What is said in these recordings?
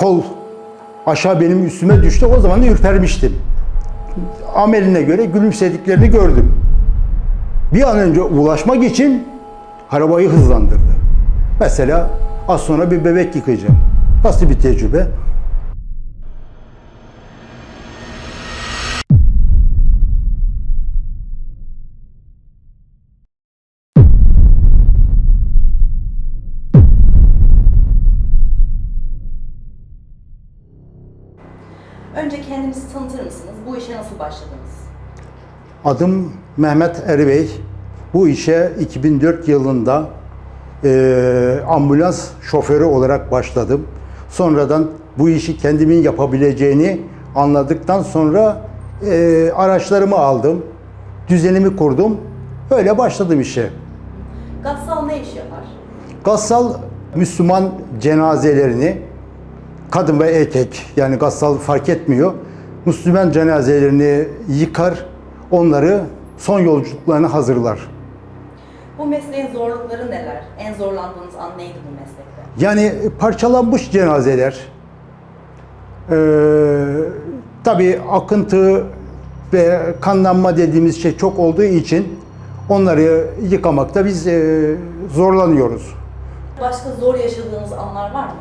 kol aşağı benim üstüme düştü. O zaman da ürpermiştim. Ameline göre gülümsediklerini gördüm. Bir an önce ulaşmak için arabayı hızlandırdı. Mesela az sonra bir bebek yıkayacağım. Nasıl bir tecrübe? Başladınız? Adım Mehmet Erbey. Bu işe 2004 yılında eee, ambulans şoförü olarak başladım. Sonradan bu işi kendimin yapabileceğini anladıktan sonra eee, araçlarımı aldım. Düzenimi kurdum. Öyle başladım işe. Gassal ne iş yapar? Gassal Müslüman cenazelerini kadın ve erkek yani gassal fark etmiyor. Müslüman cenazelerini yıkar, onları son yolculuklarına hazırlar. Bu mesleğin zorlukları neler? En zorlandığınız an neydi bu meslekte? Yani parçalanmış cenazeler, eee tabi akıntı ve kanlanma dediğimiz şey çok olduğu için onları yıkamakta biz eee, zorlanıyoruz. Başka zor yaşadığınız anlar var mı?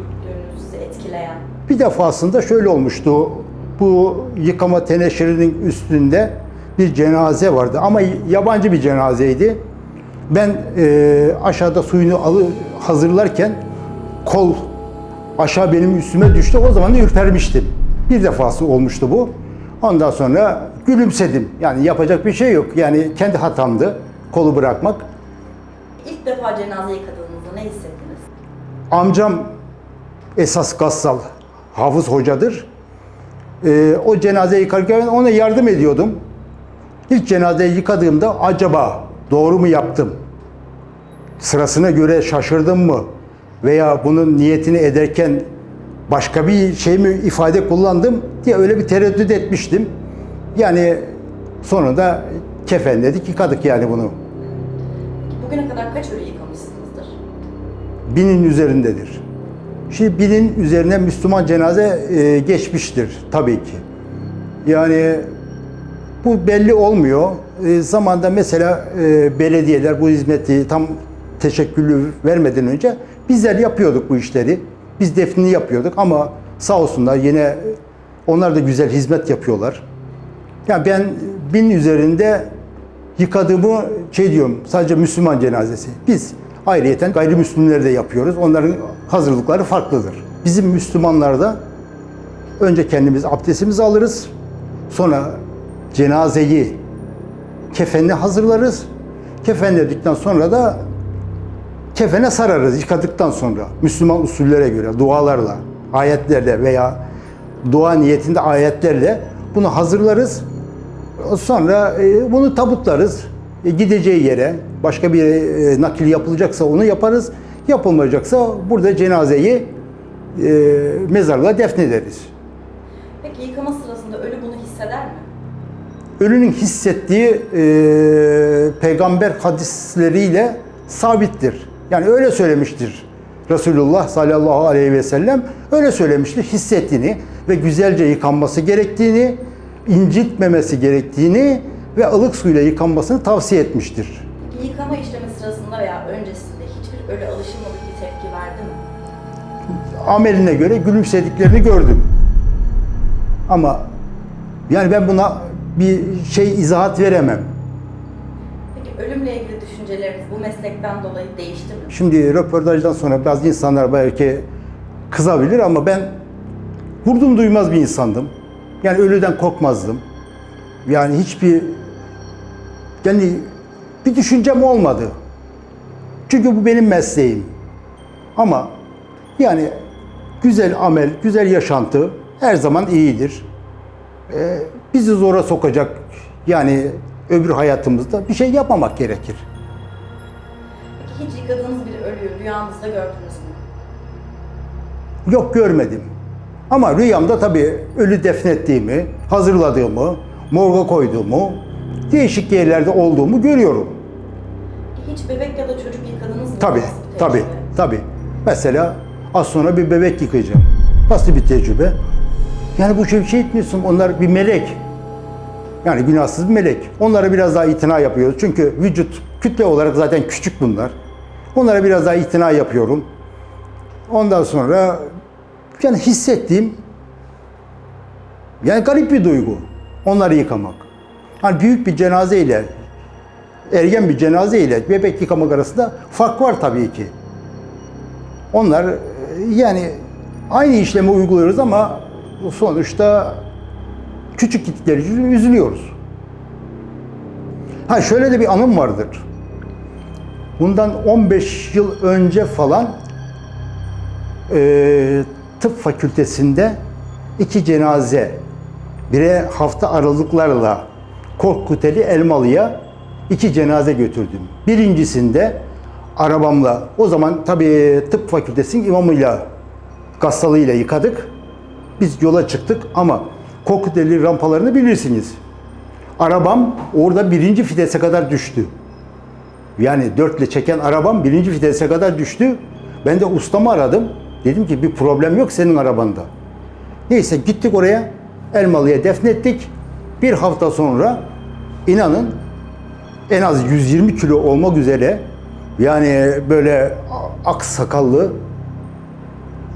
Ürktüğünüz, sizi etkileyen. Bir defasında şöyle olmuştu. Bu yıkama teneşirinin üstünde bir cenaze vardı ama yabancı bir cenazeydi. Ben eee, aşağıda suyunu alı hazırlarken kol aşağı benim üstüme düştü. O zaman da ürpermiştim. Bir defası olmuştu bu. Ondan sonra gülümsedim. Yani yapacak bir şey yok. Yani kendi hatamdı kolu bırakmak. İlk defa cenaze yıkadığınızda ne hissettiniz? Amcam esas gassal, hafız hocadır. Ee, o cenazeyi yıkarken ona yardım ediyordum. İlk cenazeyi yıkadığımda acaba doğru mu yaptım? Sırasına göre şaşırdım mı? Veya bunun niyetini ederken başka bir şey mi ifade kullandım diye öyle bir tereddüt etmiştim. Yani sonunda kefenledik, yıkadık yani bunu. Bugüne kadar kaç ölü yıkamışsınızdır? binin üzerindedir. Şimdi binin üzerine Müslüman cenaze e, geçmiştir tabii ki. Yani bu belli olmuyor. E, zamanda mesela e, belediyeler bu hizmeti tam teşekküllü vermeden önce bizler yapıyorduk bu işleri. Biz defnini yapıyorduk ama sağ olsunlar yine onlar da güzel hizmet yapıyorlar. Yani ben bin üzerinde yıkadığımı şey diyorum sadece Müslüman cenazesi. Biz ayrıyeten gayrimüslimleri de yapıyoruz. Onların hazırlıkları farklıdır. Bizim Müslümanlarda önce kendimiz abdestimizi alırız. Sonra cenazeyi kefenle hazırlarız. Kefenledikten sonra da kefene sararız yıkadıktan sonra. Müslüman usullere göre dualarla, ayetlerle veya dua niyetinde ayetlerle bunu hazırlarız. Sonra e, bunu tabutlarız. E, gideceği yere başka bir e, nakil yapılacaksa onu yaparız. Yapılmayacaksa burada cenazeyi e, mezarlığa defnederiz. Peki yıkama sırasında ölü bunu hisseder mi? Ölünün hissettiği e, peygamber hadisleriyle sabittir. Yani öyle söylemiştir Resulullah sallallahu aleyhi ve sellem. Öyle söylemiştir. Hissettiğini ve güzelce yıkanması gerektiğini, incitmemesi gerektiğini ve ılık suyla yıkanmasını tavsiye etmiştir. Peki yıkama işlemi ameline göre gülümsediklerini gördüm. Ama yani ben buna bir şey izahat veremem. Peki ölümle ilgili düşünceleriniz bu meslekten dolayı değişti mi? Şimdi röportajdan sonra bazı insanlar belki kızabilir ama ben vurdum duymaz bir insandım. Yani ölüden korkmazdım. Yani hiçbir yani bir düşüncem olmadı. Çünkü bu benim mesleğim. Ama yani güzel amel, güzel yaşantı her zaman iyidir. Ee, bizi zora sokacak yani öbür hayatımızda bir şey yapmamak gerekir. Peki hiç yıkadığınız bir ölüyü rüyanızda gördünüz mü? Yok görmedim. Ama rüyamda tabii ölü defnettiğimi, hazırladığımı, morga koyduğumu, değişik yerlerde olduğumu görüyorum. Hiç bebek ya da çocuk yıkadınız mı? Tabii, tabii, tabii. Mesela az sonra bir bebek yıkayacağım. Nasıl bir tecrübe? Yani bu şey, şey etmiyorsun. Onlar bir melek. Yani günahsız bir melek. Onlara biraz daha itina yapıyoruz. Çünkü vücut kütle olarak zaten küçük bunlar. Onlara biraz daha itina yapıyorum. Ondan sonra yani hissettiğim yani garip bir duygu. Onları yıkamak. Hani büyük bir cenaze ile ergen bir cenaze ile bebek yıkamak arasında fark var tabii ki. Onlar yani aynı işlemi uyguluyoruz ama sonuçta küçük gittikleri için üzülüyoruz. Ha şöyle de bir anım vardır. Bundan 15 yıl önce falan e, tıp fakültesinde iki cenaze bire hafta aralıklarla Korkuteli Elmalı'ya iki cenaze götürdüm. Birincisinde arabamla o zaman tabii tıp fakültesinin imamıyla gassalıyla yıkadık. Biz yola çıktık ama Korkuteli rampalarını bilirsiniz. Arabam orada birinci fitese kadar düştü. Yani dörtle çeken arabam birinci vitese kadar düştü. Ben de ustamı aradım. Dedim ki bir problem yok senin arabanda. Neyse gittik oraya. Elmalı'ya defnettik. Bir hafta sonra inanın en az 120 kilo olmak üzere yani böyle ak sakallı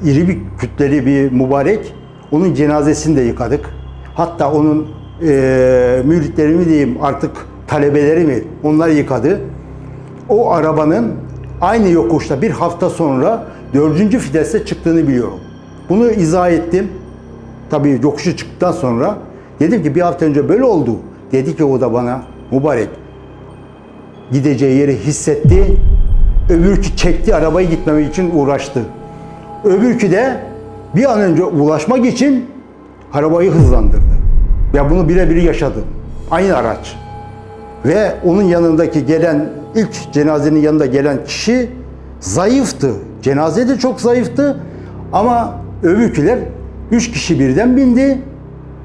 iri bir kütleli bir mübarek onun cenazesini de yıkadık. Hatta onun e, müritleri mi diyeyim artık talebeleri mi onlar yıkadı o arabanın aynı yokuşta bir hafta sonra dördüncü fideste çıktığını biliyorum. Bunu izah ettim. Tabii yokuşu çıktıktan sonra dedim ki bir hafta önce böyle oldu. Dedi ki o da bana mübarek gideceği yeri hissetti. Öbürkü çekti arabayı gitmemek için uğraştı. Öbürkü de bir an önce ulaşmak için arabayı hızlandırdı. Ya bunu birebir yaşadım. Aynı araç. Ve onun yanındaki gelen ilk cenazenin yanında gelen kişi zayıftı. Cenaze de çok zayıftı ama öbürküler üç kişi birden bindi.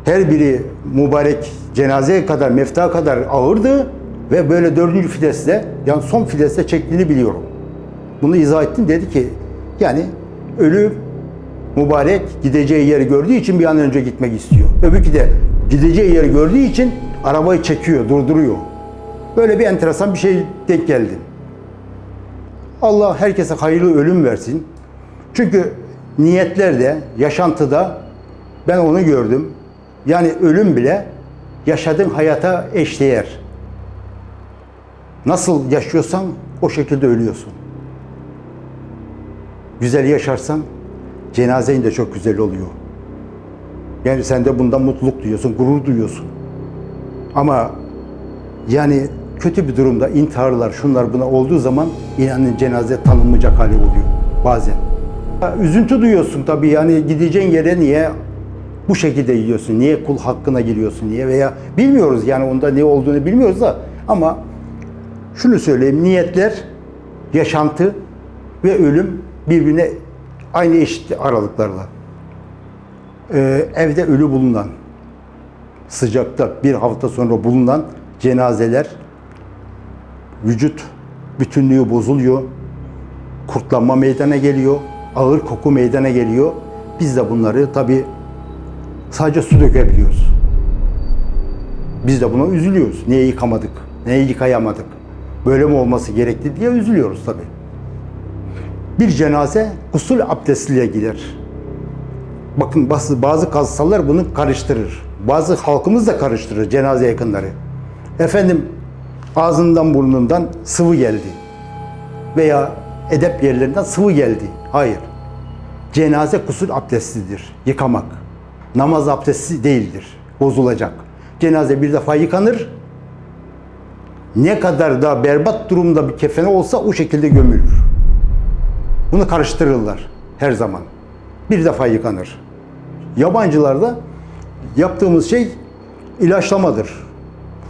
Her biri mübarek cenazeye kadar, mefta kadar ağırdı ve böyle dördüncü fidesle, yani son fidesle çektiğini biliyorum. Bunu izah ettim. Dedi ki yani ölü mübarek gideceği yeri gördüğü için bir an önce gitmek istiyor. Öbürkü de gideceği yeri gördüğü için arabayı çekiyor, durduruyor. Böyle bir enteresan bir şey denk geldi. Allah herkese hayırlı ölüm versin. Çünkü niyetlerde, yaşantıda ben onu gördüm. Yani ölüm bile yaşadığın hayata eşdeğer. Nasıl yaşıyorsan o şekilde ölüyorsun. Güzel yaşarsan cenazenin de çok güzel oluyor. Yani sen de bundan mutluluk duyuyorsun, gurur duyuyorsun. Ama yani kötü bir durumda intiharlar, şunlar buna olduğu zaman inanın cenaze tanınmayacak hali oluyor bazen. Üzüntü duyuyorsun tabii yani gideceğin yere niye bu şekilde gidiyorsun, niye kul hakkına giriyorsun niye veya bilmiyoruz yani onda ne olduğunu bilmiyoruz da ama şunu söyleyeyim niyetler, yaşantı ve ölüm birbirine aynı eşit aralıklarla. Ee, evde ölü bulunan, sıcakta bir hafta sonra bulunan cenazeler vücut bütünlüğü bozuluyor. Kurtlanma meydana geliyor. Ağır koku meydana geliyor. Biz de bunları tabi sadece su dökebiliyoruz. Biz de buna üzülüyoruz. Niye yıkamadık? Niye yıkayamadık? Böyle mi olması gerekti diye üzülüyoruz tabi. Bir cenaze gusül abdestiyle gider. Bakın bazı, bazı kazasallar bunu karıştırır. Bazı halkımız da karıştırır cenaze yakınları. Efendim ağzından burnundan sıvı geldi. Veya edep yerlerinden sıvı geldi. Hayır. Cenaze kusur abdestidir. Yıkamak. Namaz abdesti değildir. Bozulacak. Cenaze bir defa yıkanır. Ne kadar da berbat durumda bir kefene olsa o şekilde gömülür. Bunu karıştırırlar her zaman. Bir defa yıkanır. Yabancılarda yaptığımız şey ilaçlamadır.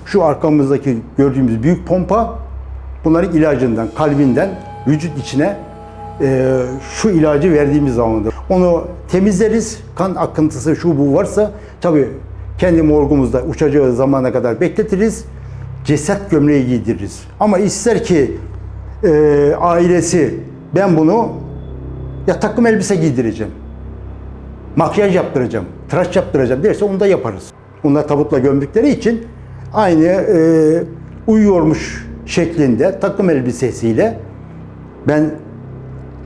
Şu arkamızdaki gördüğümüz büyük pompa bunların ilacından, kalbinden vücut içine e, şu ilacı verdiğimiz zamandır. Onu temizleriz. Kan akıntısı şu bu varsa tabii kendi morgumuzda uçacağı zamana kadar bekletiriz. Ceset gömleği giydiririz. Ama ister ki e, ailesi ben bunu ya takım elbise giydireceğim. makyaj yaptıracağım, tıraş yaptıracağım derse onu da yaparız. Onlar tabutla gömdükleri için aynı e, uyuyormuş şeklinde takım elbisesiyle ben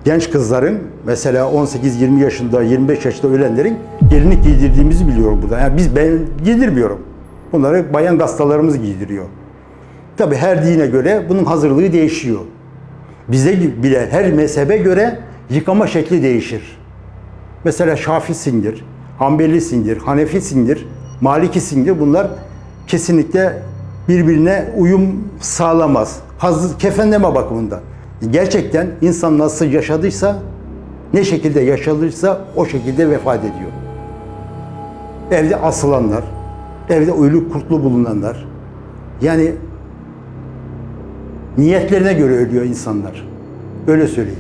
genç kızların mesela 18-20 yaşında, 25 yaşında ölenlerin gelinlik giydirdiğimizi biliyorum burada. Yani biz ben giydirmiyorum. Bunları bayan gastalarımız giydiriyor. Tabi her dine göre bunun hazırlığı değişiyor. Bize bile her mezhebe göre yıkama şekli değişir. Mesela Şafisindir, Hanbelisindir, Hanefisindir, Malikisindir. Bunlar kesinlikle birbirine uyum sağlamaz. Hazır kefenleme bakımından. Gerçekten insan nasıl yaşadıysa, ne şekilde yaşadıysa o şekilde vefat ediyor. Evde asılanlar, evde ölü kurtlu bulunanlar. Yani niyetlerine göre ölüyor insanlar. Öyle söyleyeyim.